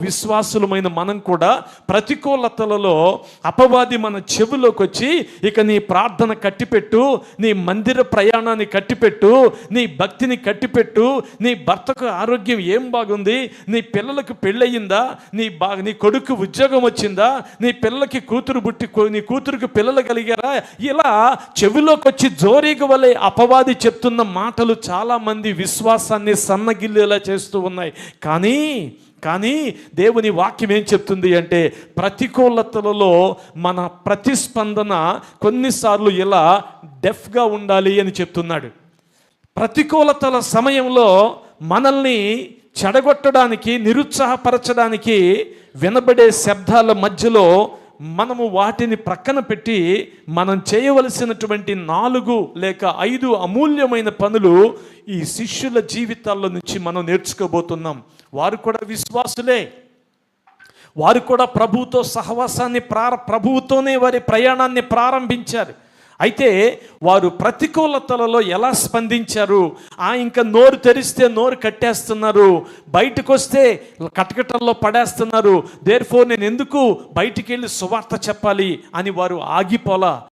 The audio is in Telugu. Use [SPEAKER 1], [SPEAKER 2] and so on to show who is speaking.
[SPEAKER 1] విశ్వాసులమైన మనం కూడా ప్రతికూలతలలో అపవాది మన చెవిలోకి వచ్చి ఇక నీ ప్రార్థన కట్టిపెట్టు నీ మందిర ప్రయాణాన్ని కట్టిపెట్టు నీ భక్తిని కట్టిపెట్టు నీ భర్తకు ఆరోగ్యం ఏం బాగుంది నీ పిల్లలకు పెళ్ళయిందా నీ బా నీ కొడుకు ఉద్యోగం వచ్చిందా నీ పిల్లలకి కూతురు పుట్టి నీ కూతురుకు పిల్లలు కలిగారా? ఇలా చెవిలోకి వచ్చి జోరీగ వలె అపవాది చెప్తున్న మాటలు చాలామంది విశ్వాసాన్ని సన్నగిల్లేలా చేస్తూ ఉన్నాయి. కానీ కానీ దేవుని వాక్యం ఏం చెప్తుంది అంటే ప్రతికూలతలలో మన ప్రతిస్పందన కొన్నిసార్లు ఇలా డెఫ్గా ఉండాలి అని చెప్తున్నాడు. ప్రతికూలతల సమయంలో మనల్ని చెడగొట్టడానికి నిరుత్సాహపరచడానికి వినబడే శబ్దాల మధ్యలో మనము వాటిని ప్రక్కన పెట్టి మనం చేయవలసినటువంటి నాలుగు లేక ఐదు అమూల్యమైన పనులు ఈ శిష్యుల జీవితాల్లో నుంచి మనం నేర్చుకోబోతున్నాం. వారు కూడా విశ్వాసులే. వారు కూడా ప్రభువుతో సహవాసాన్ని ప్రార ప్రభువుతోనే వారి ప్రయాణాన్ని ప్రారంభించారు. అయితే వారు ప్రతికూలతలలో ఎలా స్పందించారు? ఆ ఇంకా నోరు తెరిస్తే నోరు కట్టేస్తున్నారు. బయటకు వస్తే కటకటల్లో పడేస్తున్నారు. దేర్ఫోర్ నేను ఎందుకు బయటికి వెళ్ళి సువార్త చెప్పాలి అని వారు ఆగిపోలా?